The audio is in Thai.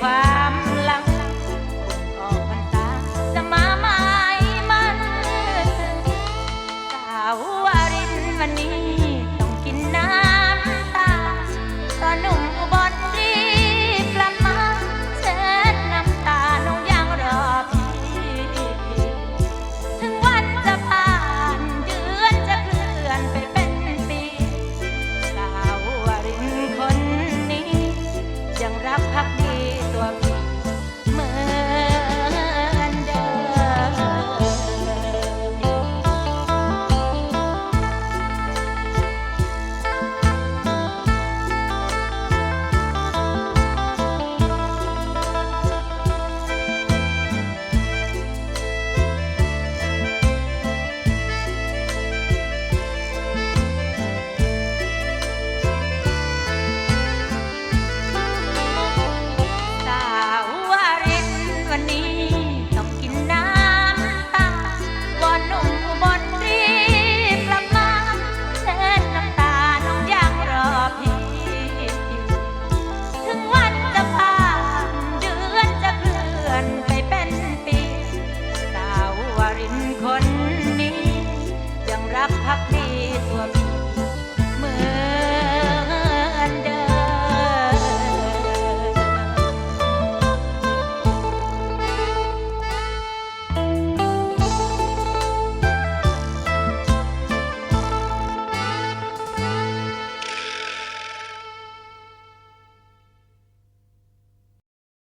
Wow. รินคนนี้ ยังรักพักดี